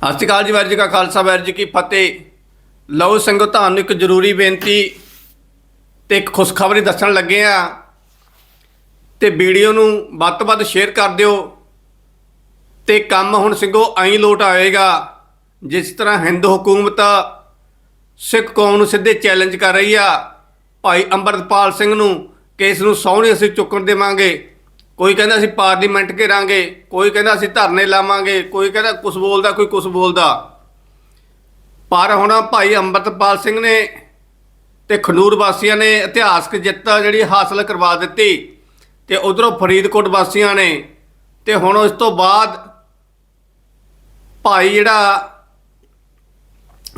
ਸਤਿ ਸ਼੍ਰੀ ਅਕਾਲ ਜੀ, ਵਾਹਿਗੁਰੂ ਜੀ ਕਾ ਖਾਲਸਾ, ਵਾਹਿਗੁਰੂ ਜੀ ਕੀ ਫਤਿਹ। ਲਓ ਸੰਗੋ ਤੁਹਾਨੂੰ ਇੱਕ ਜ਼ਰੂਰੀ ਬੇਨਤੀ ਤੇ ਇੱਕ ਖੁਸ਼ਖਬਰੀ ਦੱਸਣ ਲੱਗੇ ਆ ਤੇ ਵੀਡੀਓ ਨੂੰ ਵੱਧ ਤੋਂ ਵੱਧ ਸ਼ੇਅਰ ਕਰ ਦਿਓ ਤੇ ਕੰਮ ਹੁਣ ਸਿੰਘੋ ਐਂ ਲੋਟ ਆਏਗਾ, ਜਿਸ ਤਰ੍ਹਾਂ ਹਿੰਦੂ ਹਕੂਮਤ ਸਿੱਖ ਕੌਮ ਨੂੰ ਸਿੱਧੇ ਚੈਲੰਜ ਕਰ ਰਹੀ ਆ। ਭਾਈ ਅੰਮ੍ਰਿਤਪਾਲ ਸਿੰਘ ਨੂੰ ਕੇਸ ਨੂੰ ਸਹੁਣੇ ਅਸੀਂ ਚੁੱਕਣ ਦੇਵਾਂਗੇ। ਕੋਈ ਕਹਿੰਦਾ ਅਸੀਂ ਪਾਰਲੀਮੈਂਟ ਘੇਰਾਂਗੇ, ਕੋਈ ਕਹਿੰਦਾ ਅਸੀਂ ਧਰਨੇ ਲਾਵਾਂਗੇ, ਕੋਈ ਕਹਿੰਦਾ ਕੁਝ ਬੋਲਦਾ, ਕੋਈ ਕੁਝ ਬੋਲਦਾ। ਪਰ ਹੁਣ ਭਾਈ ਅੰਮ੍ਰਿਤਪਾਲ ਸਿੰਘ ਨੇ ਤੇ ਖਨੂਰ ਵਾਸੀਆਂ ਨੇ ਇਤਿਹਾਸਕ ਜਿੱਤ ਜਿਹੜੀ ਹਾਸਲ ਕਰਵਾ ਦਿੱਤੀ ਤੇ ਉਧਰੋਂ ਫਰੀਦਕੋਟ ਵਾਸੀਆਂ ਨੇ ਤੇ ਹੁਣ ਉਸ ਤੋਂ ਬਾਅਦ ਭਾਈ ਜਿਹੜਾ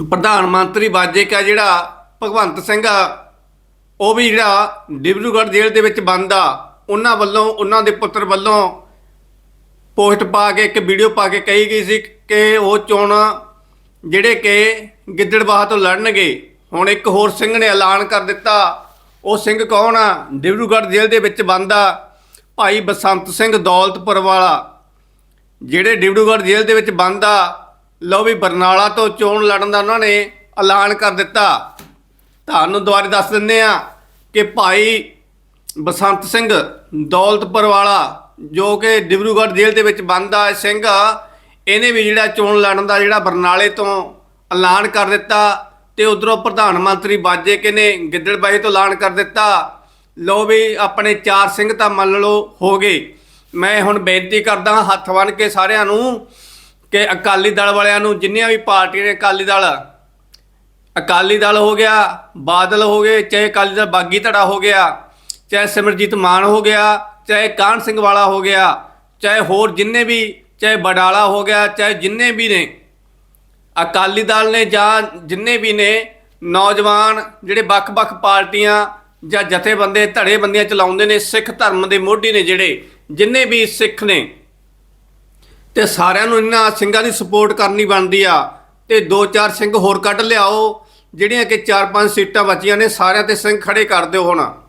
ਪ੍ਰਧਾਨ ਮੰਤਰੀ ਬਾਜੇ ਕਾ ਜਿਹੜਾ ਭਗਵੰਤ ਸਿੰਘ ਆ, ਉਹ ਵੀ ਜਿਹੜਾ ਡਿਬਰੂਗੜ੍ਹ ਜੇਲ੍ਹ ਦੇ ਵਿੱਚ ਬੰਦ ਆ। ਉਹਨਾਂ ਵੱਲੋਂ, ਉਹਨਾਂ ਦੇ ਪੁੱਤਰ ਵੱਲੋਂ ਪੋਸਟ ਪਾ ਕੇ, ਇੱਕ ਵੀਡੀਓ ਪਾ ਕੇ ਕਹੀ ਗਈ ਸੀ ਕਿ ਉਹ ਚੋਣ ਜਿਹੜੇ ਕਿ ਗਿੱਦੜਬਾਹ ਤੋਂ ਲੜਨਗੇ, ਹੁਣ ਇੱਕ ਹੋਰ ਸਿੰਘ ਨੇ ਐਲਾਨ ਕਰ ਦਿੱਤਾ। ਉਹ ਸਿੰਘ ਕੌਣ ਆ? ਡਿਬਰੂਗੜ੍ਹ ਜੇਲ੍ਹ ਦੇ ਵਿੱਚ ਬੰਦ ਆ ਭਾਈ ਬਸੰਤ ਸਿੰਘ ਦੌਲਤਪੁਰ ਵਾਲਾ। ਜਿਹੜੇ ਡਿਬਰੂਗੜ੍ਹ ਜੇਲ੍ਹ ਦੇ ਵਿੱਚ ਬੰਦ ਆ, ਲਓ ਵੀ ਬਰਨਾਲਾ ਤੋਂ ਚੋਣ ਲੜਨ ਦਾ ਉਹਨਾਂ ਨੇ ਐਲਾਨ ਕਰ ਦਿੱਤਾ। ਤੁਹਾਨੂੰ ਦੁਬਾਰਾ ਦੱਸ ਦਿੰਦੇ ਆ ਕਿ ਭਾਈ ਬਸੰਤ ਸਿੰਘ ਦੌਲਤਪੁਰ ਵਾਲਾ, ਜੋ ਕਿ ਡਿਬਰੂਗੜ੍ਹ ਜੇਲ੍ਹ ਦੇ ਵਿੱਚ ਬੰਦ ਆ ਸਿੰਘ ਇਹਨੇ ਵੀ ਜਿਹੜਾ ਚੋਣ ਲੜਨ ਦਾ ਜਿਹੜਾ ਬਰਨਾਲੇ ਤੋਂ ਐਲਾਨ ਕਰ ਦਿੱਤਾ ਤੇ ਉਧਰੋਂ ਪ੍ਰਧਾਨ ਮੰਤਰੀ ਬਾਜੇ ਕੇ ਨੇ ਗਿੱਦੜਬਾਈ ਤੋਂ ਐਲਾਨ ਕਰ ਦਿੱਤਾ। ਲੋ ਵੀ ਆਪਣੇ ਚਾਰ ਸਿੰਘ ਤਾਂ ਮੰਨ ਲਓ ਹੋ ਗਏ। ਮੈਂ ਹੁਣ ਬੇਨਤੀ ਕਰਦਾ ਹਾਂ, ਹੱਥ ਬੰਨ੍ਹ ਕੇ ਸਾਰਿਆਂ ਨੂੰ ਕਿ ਅਕਾਲੀ ਦਲ ਵਾਲਿਆਂ ਨੂੰ, ਜਿੰਨੀਆਂ ਵੀ ਪਾਰਟੀਆਂ ਨੇ ਅਕਾਲੀ ਦਲ ਅਕਾਲੀ ਦਲ ਹੋ ਗਿਆ, ਬਾਦਲ ਹੋ ਗਏ, ਚਾਹੇ ਅਕਾਲੀ ਦਲ ਬਾਗੀ ਧੜਾ ਹੋ ਗਿਆ ਚਾਹੇ ਸਿਮਰਜੀਤ ਮਾਨ ਹੋ ਗਿਆ, ਚਾਹੇ ਕਾਹਨ ਸਿੰਘ ਵਾਲਾ ਹੋ ਗਿਆ, ਚਾਹੇ ਹੋਰ ਜਿੰਨੇ ਵੀ, ਚਾਹੇ ਬਡਾਲਾ ਹੋ ਗਿਆ, ਚਾਹੇ ਜਿੰਨੇ ਵੀ ਨੇ, ਅਕਾਲੀ ਦਲ ਨੇ ਜਾਂ ਜਿੰਨੇ ਵੀ ਨੇ, ਨੌਜਵਾਨ ਜਿਹੜੇ ਵੱਖ-ਵੱਖ ਪਾਰਟੀਆਂ ਜਾਂ ਜਥੇਬੰਦੇ ਧੜੇ ਬੰਦੀਆਂ ਚਲਾਉਂਦੇ ਨੇ, ਸਿੱਖ ਧਰਮ ਦੇ ਮੋਢੀ ਨੇ ਜਿਹੜੇ, ਜਿੰਨੇ ਵੀ ਸਿੱਖ ਨੇ, ਤੇ ਸਾਰਿਆਂ ਨੂੰ ਇਹਨਾਂ ਸਿੰਘਾਂ ਦੀ ਸਪੋਰਟ ਕਰਨੀ ਬਣਦੀ ਆ, ਤੇ ਦੋ ਚਾਰ ਸਿੰਘ ਹੋਰ ਕੱਢ ਲਿਆਓ, ਜਿਹੜੀਆਂ ਕਿ ਚਾਰ ਪੰਜ ਸੀਟਾਂ ਬਚੀਆਂ ਨੇ, ਸਾਰਿਆਂ ਤੇ ਸਿੰਘ ਖੜੇ ਕਰ ਦਿਓ ਹੁਣ।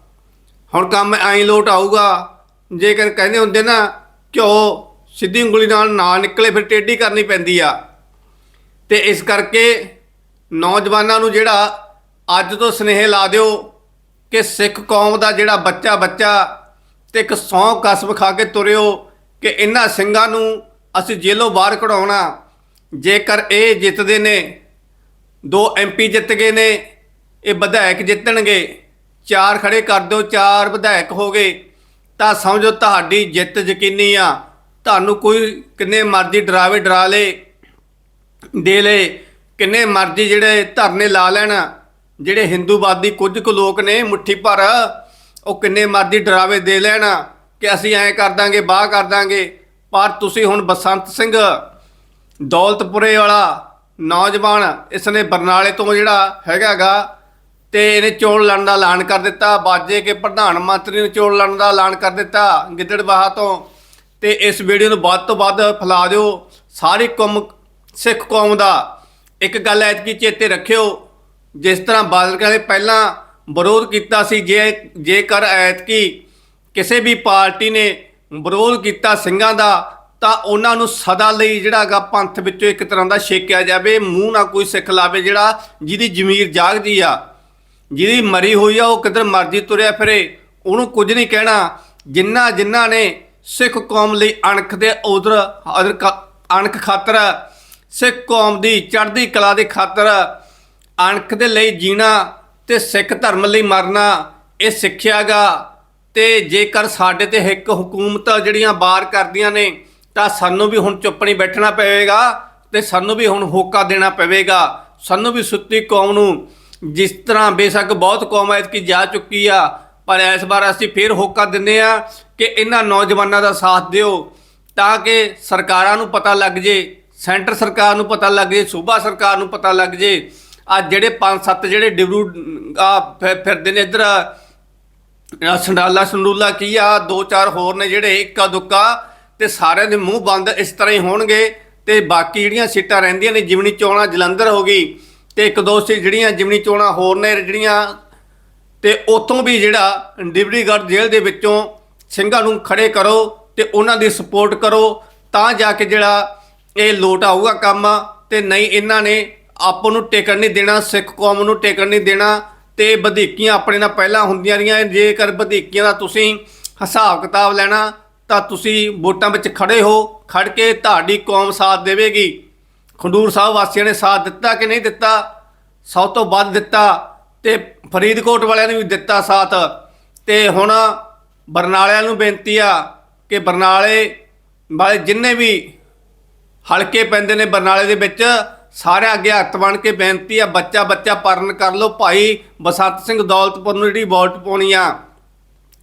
ਹੁਣ ਕੰਮ ਐਂ ਲੋਟ ਆਊਗਾ। ਜੇਕਰ ਕਹਿੰਦੇ ਹੁੰਦੇ ਨਾ, ਘਿਓ ਸਿੱਧੀ ਉਂਗਲੀ ਨਾਲ ਨਾ ਨਿਕਲੇ, ਫਿਰ ਟੇਢੀ ਕਰਨੀ ਪੈਂਦੀ ਆ। ਤੇ ਇਸ ਕਰਕੇ ਨੌਜਵਾਨਾਂ ਨੂੰ ਜਿਹੜਾ ਅੱਜ ਤੋਂ ਸਨੇਹ ਲਾ ਦਿਓ ਕਿ ਸਿੱਖ ਕੌਮ ਦਾ ਜਿਹੜਾ ਬੱਚਾ ਬੱਚਾ ਤੇ ਇੱਕ ਸੌਂ ਕਸਮ ਖਾ ਕੇ ਤੁਰਿਓ ਕਿ ਇਹਨਾਂ ਸਿੰਘਾਂ ਨੂੰ ਅਸੀਂ ਜੇਲੋਂ ਬਾਹਰ ਕਢਾਉਣਾ। ਜੇਕਰ ਇਹ ਜਿੱਤਦੇ ਨੇ, ਦੋ ਐਮਪੀ ਜਿੱਤ ਗਏ ਨੇ, ਇਹ ਵਿਧਾਇਕ ਜਿੱਤਣਗੇ। ਚਾਰ ਖੜੇ ਕਰ ਦਿਓ, ਚਾਰ ਵਿਧਾਇਕ ਹੋ ਗਏ, ਤਾਂ ਸਮਝੋ ਤੁਹਾਡੀ ਜਿੱਤ ਯਕੀਨੀ ਆ। ਤੁਹਾਨੂੰ ਕੋਈ ਕਿੰਨੇ ਮਰਜ਼ੀ ਡਰਾਵੇ ਡਰਾ ਲੇ, ਦੇ ਲੈ, ਕਿੰਨੇ ਮਰਜ਼ੀ ਜਿਹੜੇ ਧਰਨੇ ਲਾ ਲੈਣ, ਜਿਹੜੇ ਹਿੰਦੂਵਾਦੀ ਕੁਝ ਕੁ ਲੋਕ ਨੇ ਮੁੱਠੀ ਭਰ, ਉਹ ਕਿੰਨੇ ਮਰਜ਼ੀ ਡਰਾਵੇ ਦੇ ਲੈਣ, ਕਿ ਅਸੀਂ ਐਂ ਕਰ ਦਾਂਗੇ, ਬਾਹ ਕਰ ਦਾਂਗੇ। ਪਰ ਤੁਸੀਂ ਹੁਣ ਬਸੰਤ ਸਿੰਘ, ਦੌਲਤਪੁਰੇ ਵਾਲਾ ਨੌਜਵਾਨ, ਇਸ ਨੇ ਬਰਨਾਲੇ ਤੋਂ ਜਿਹੜਾ ਹੈਗਾਗਾ ਤੇ ਇਹਨੇ ਚੋਣ ਲੜਨ ਦਾ ਐਲਾਨ ਕਰ ਦਿੱਤਾ। ਬਾਜੇ ਕੇ ਪ੍ਰਧਾਨ ਮੰਤਰੀ ਨੇ ਚੋਣ ਲੜਨ ਦਾ ਐਲਾਨ ਕਰ ਦਿੱਤਾ ਗਿੱਦੜਬਾਹਾ ਤੋਂ। ਤੇ ਇਸ ਵੀਡੀਓ ਨੂੰ ਵੱਧ ਤੋਂ ਵੱਧ ਫੈਲਾ ਦਿਓ। ਸਾਰੀ ਕੌਮ, ਸਿੱਖ ਕੌਮ ਦਾ ਇੱਕ ਗੱਲ ਐਤਕੀ ਚੇਤੇ ਰੱਖਿਓ। ਜਿਸ ਤਰ੍ਹਾਂ ਬਾਦਲ ਕਹਿੰਦੇ ਪਹਿਲਾਂ ਵਿਰੋਧ ਕੀਤਾ ਸੀ, ਜੇ, ਜੇਕਰ ਐਤਕੀ ਕਿਸੇ ਵੀ ਪਾਰਟੀ ਨੇ ਵਿਰੋਧ ਕੀਤਾ ਸਿੰਘਾਂ ਦਾ, ਤਾਂ ਉਹਨਾਂ ਨੂੰ ਸਦਾ ਲਈ ਜਿਹੜਾਗਾ ਪੰਥ ਵਿੱਚੋਂ ਇੱਕ ਤਰ੍ਹਾਂ ਦਾ ਛੇਕਿਆ ਜਾਵੇ। ਮੂੰਹ ਨਾ ਕੋਈ ਸਿੱਖ ਲਾਵੇ ਜਿਹੜਾ ਜਿਹਦੀ ਜ਼ਮੀਰ ਜਾਗਦੀ ਆ। ਜਿਹਦੀ ਮਰੀ ਹੋਈ ਆ, ਉਹ ਕਿਧਰ ਮਰਜ਼ੀ ਤੁਰਿਆ ਫਿਰੇ, ਉਹਨੂੰ ਕੁਝ ਨਹੀਂ ਕਹਿਣਾ। ਜਿੰਨਾ ਜਿੰਨਾ ਨੇ ਸਿੱਖ ਕੌਮ ਲਈ ਅਣਖ ਦੇ ਉਧਰ ਅਣਖ ਖਾਤਰ, ਸਿੱਖ ਕੌਮ ਦੀ ਚੜ੍ਹਦੀ ਕਲਾ ਦੇ ਖਾਤਰ ਅਣਖ ਦੇ ਲਈ ਜੀਣਾ ਤੇ ਸਿੱਖ ਧਰਮ ਲਈ ਮਰਨਾ, ਇਹ ਸਿੱਖਿਆਗਾ ਤੇ ਜੇਕਰ ਸਾਡੇ ਤੇ ਇੱਕ ਹਕੂਮਤ ਜਿਹੜੀਆਂ ਬਾਰ ਕਰਦੀਆਂ ਨੇ, ਤਾਂ ਸਾਨੂੰ ਵੀ ਹੁਣ ਚੁੱਪ ਨਹੀਂ ਬੈਠਣਾ ਪਵੇਗਾ ਤੇ ਸਾਨੂੰ ਵੀ ਹੁਣ ਹੋਕਾ ਦੇਣਾ ਪਵੇਗਾ। ਸਾਨੂੰ ਵੀ ਸੁੱਤੀ ਕੌਮ ਨੂੰ ਜਿਸ ਤਰ੍ਹਾਂ ਬੇਸ਼ੱਕ ਬਹੁਤ ਕੌਮ ਐਤਕੀ ਜਾ ਚੁੱਕੀ ਆ, ਪਰ ਇਸ ਵਾਰ ਅਸੀਂ ਫੇਰ ਹੋਕਾ ਦਿੰਦੇ ਆ ਕਿ ਇਹਨਾਂ ਨੌਜਵਾਨਾਂ ਦਾ ਸਾਥ ਦਿਓ ਤਾਂ ਕਿ ਸਰਕਾਰਾਂ ਨੂੰ ਪਤਾ ਲੱਗ ਜੇ, ਸੈਂਟਰ ਸਰਕਾਰ ਨੂੰ ਪਤਾ ਲੱਗ ਜੇ, ਸੂਬਾ ਸਰਕਾਰ ਨੂੰ ਪਤਾ ਲੱਗ ਜੇ। ਆ ਜਿਹੜੇ ਪੰਜ ਸੱਤ ਜਿਹੜੇ ਡਿਬਰੂ ਆ ਫਿਰਦੇ ਨੇ ਇੱਧਰ ਸੰਡਾਲਾ ਸੰਡੂਲਾ ਕੀ ਆ, ਦੋ ਚਾਰ ਹੋਰ ਨੇ ਜਿਹੜੇ ਇੱਕਾ ਦੁੱਕਾ ਤੇ ਸਾਰਿਆਂ ਦੇ ਮੂੰਹ ਬੰਦ ਇਸ ਤਰ੍ਹਾਂ ਹੀ ਹੋਣਗੇ ਤੇ ਬਾਕੀ ਜਿਹੜੀਆਂ ਸੀਟਾਂ ਰਹਿੰਦੀਆਂ ਨੇ ਜਿਮਣੀ ਚੋਣਾਂ ਜਲੰਧਰ ਹੋ ਗਈ ਤੇ ਇੱਕ ਦੋ ਸੀ ਜਿਹੜੀਆਂ ਜਿਮਨੀ ਚੋਣਾਂ ਹੋਰ ਨੇ ਜਿਹੜੀਆਂ, ਤੇ ਉਤੋਂ ਵੀ ਜਿਹੜਾ ਡਿਬਰੀਗੜ੍ਹ ਜੇਲ੍ਹ ਦੇ ਵਿੱਚੋਂ ਸਿੰਘਾਂ ਨੂੰ ਖੜੇ ਕਰੋ ਤੇ ਉਹਨਾਂ ਦੀ ਸਪੋਰਟ ਕਰੋ, ਤਾਂ ਜਾ ਕੇ ਜਿਹੜਾ ਇਹ ਲੋਟ ਆਊਗਾ ਕੰਮ, ਤੇ ਨਹੀਂ ਇਹਨਾਂ ਨੇ ਆਪ ਨੂੰ ਟਿਕਣ ਨਹੀਂ ਦੇਣਾ, ਸਿੱਖ ਕੌਮ ਨੂੰ ਟਿਕਣ ਨਹੀਂ ਦੇਣਾ, ਤੇ ਵਧੀਕੀਆਂ ਆਪਣੇ ਨਾਲ ਪਹਿਲਾਂ ਹੁੰਦੀਆਂ ਰਹੀਆਂ, ਜੇਕਰ ਵਧੀਕੀਆਂ ਦਾ ਤੁਸੀਂ ਹਿਸਾਬ ਕਿਤਾਬ ਲੈਣਾ, ਤਾਂ ਤੁਸੀਂ ਵੋਟਾਂ ਵਿੱਚ ਖੜੇ ਹੋ, ਖੜ ਕੇ ਤੁਹਾਡੀ ਕੌਮ ਸਾਥ ਦੇਵੇਗੀ। ਖੰਡੂਰ ਸਾਹਿਬ ਵਾਸੀਆਂ ਨੇ ਸਾਥ ਦਿੱਤਾ ਕਿ ਨਹੀਂ ਦਿੱਤਾ? ਸਭ ਤੋਂ ਵੱਧ ਦਿੱਤਾ ਤੇ ਫਰੀਦਕੋਟ ਵਾਲਿਆਂ ਨੇ ਵੀ ਦਿੱਤਾ ਸਾਥ। ਤੇ ਹੁਣ ਬਰਨਾਲਿਆਂ ਨੂੰ ਬੇਨਤੀ ਆ ਕਿ ਬਰਨਾਲੇ ਵਾਲੇ ਜਿੰਨੇ ਵੀ ਹਲਕੇ ਪੈਂਦੇ ਨੇ ਬਰਨਾਲੇ ਦੇ ਵਿੱਚ ਸਾਰੇ ਅੱਗੇ ਹੱਥ ਬਣ ਕੇ ਬੇਨਤੀ ਆ ਬੱਚਾ ਬੱਚਾ ਪਰਨ ਕਰ ਲਓ। ਭਾਈ ਬਸੰਤ ਸਿੰਘ ਦੌਲਤਪੁਰ ਨੂੰ ਜਿਹੜੀ ਵੋਟ ਪਾਉਣੀ ਆ,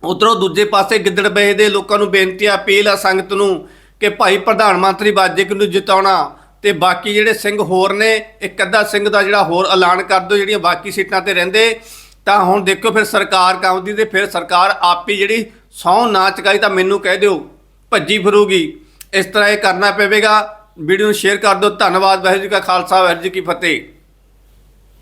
ਉਧਰੋਂ ਦੂਜੇ ਪਾਸੇ ਗਿੱਦੜ ਗਿੱਦੜਬਏ ਦੇ ਲੋਕਾਂ ਨੂੰ ਬੇਨਤੀ ਆ, ਅਪੀਲ ਆ ਸੰਗਤ ਨੂੰ ਕਿ ਭਾਈ ਪ੍ਰਧਾਨ ਮੰਤਰੀ ਬਾਜੇ ਨੂੰ ਜਿਤਾਉਣਾ। ਤੇ ਬਾਕੀ ਜਿਹੜੇ ਸਿੰਘ ਹੋਰ ਨੇ, ਇੱਕ ਅੱਧਾ ਸਿੰਘ ਦਾ ਜਿਹੜਾ ਹੋਰ ਐਲਾਨ ਕਰ ਦਿਓ, ਜਿਹੜੀਆਂ ਬਾਕੀ ਸੀਟਾਂ ਤੇ ਰਹਿੰਦੇ, ਤਾਂ ਹੁਣ ਦੇਖੋ ਫਿਰ ਸਰਕਾਰ ਕਾਉਂਦੀ ਤੇ ਫਿਰ ਸਰਕਾਰ ਆਪ ਹੀ ਜਿਹੜੀ ਸਹੁੰ ਨਾ ਚੁਕਾਈ ਤਾਂ ਮੈਨੂੰ ਕਹਿ ਦਿਓ, ਭੱਜੀ ਫਿਰੂਗੀ। ਇਸ ਤਰ੍ਹਾਂ ਇਹ ਕਰਨਾ ਪਵੇਗਾ। ਵੀਡੀਓ ਨੂੰ ਸ਼ੇਅਰ ਕਰ ਦਿਓ। ਧੰਨਵਾਦ। ਵਾਹਿਗੁਰੂ ਜੀ ਕਾ ਖਾਲਸਾ। ਵਾਹਿਗੁਰੂ ਜੀ ਕੀ ਫਤਿਹ।